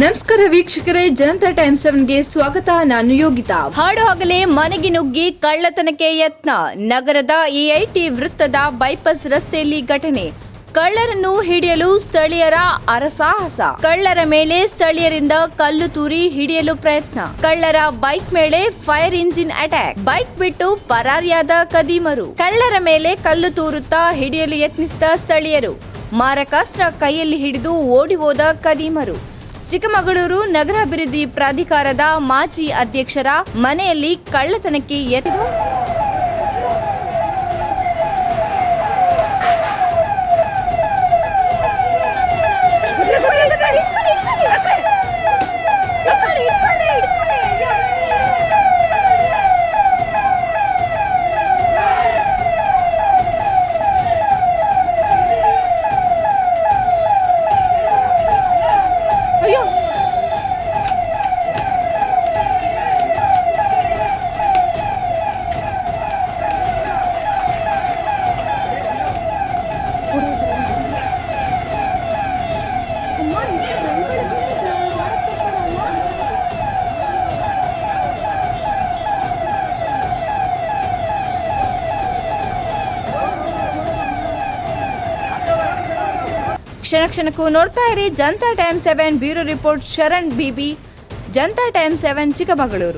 ನಮಸ್ಕಾರ ವೀಕ್ಷಕರೇ, ಜನತಾ ಟೈಮ್ ಸೆವೆನ್ಗೆ ಸ್ವಾಗತ. ನಾನು ಯೋಗಿತಾ. ಹಾಡು ಹಗಲೇ ಮನೆಗೆ ನುಗ್ಗಿ ಕಳ್ಳತನಕ್ಕೆ ಯತ್ನ. ನಗರದ ಎಐಟಿ ವೃತ್ತದ ಬೈಪಾಸ್ ರಸ್ತೆಯಲ್ಲಿ ಘಟನೆ. ಕಳ್ಳರನ್ನು ಹಿಡಿಯಲು ಸ್ಥಳೀಯರ ಅರಸಾಹಸ. ಕಳ್ಳರ ಮೇಲೆ ಸ್ಥಳೀಯರಿಂದ ಕಲ್ಲು ತೂರಿ ಹಿಡಿಯಲು ಪ್ರಯತ್ನ. ಕಳ್ಳರ ಬೈಕ್ ಮೇಲೆ ಫೈರ್ ಇಂಜಿನ್ ಅಟ್ಯಾಕ್. ಬೈಕ್ ಬಿಟ್ಟು ಪರಾರಿಯಾದ ಕದೀಮರು ಕಳ್ಳರ ಮೇಲೆ ಕಲ್ಲು ತೂರುತ್ತಾ ಹಿಡಿಯಲು ಯತ್ನಿಸಿದ ಸ್ಥಳೀಯರು. ಮಾರಕಾಸ್ತ್ರ ಕೈಯಲ್ಲಿ ಹಿಡಿದು ಓಡಿ ಹೋದ ಕದೀಮರು ಚಿಕ್ಕಮಗಳೂರು ನಗರಾಭಿವೃದ್ಧಿ ಪ್ರಾಧಿಕಾರದ ಮಾಜಿ ಅಧ್ಯಕ್ಷರ ಮನೆಯಲ್ಲಿ ಕಳ್ಳತನಕ್ಕೆ ಯತ್ನ ಕ್ಷಣ ಕ್ಷಣಕ್ಕೂ ನೋಡ್ತಾ ಇರಿ Janata time seven bureau report Sharan Bibi, Janata time seven Chikkamagaluru.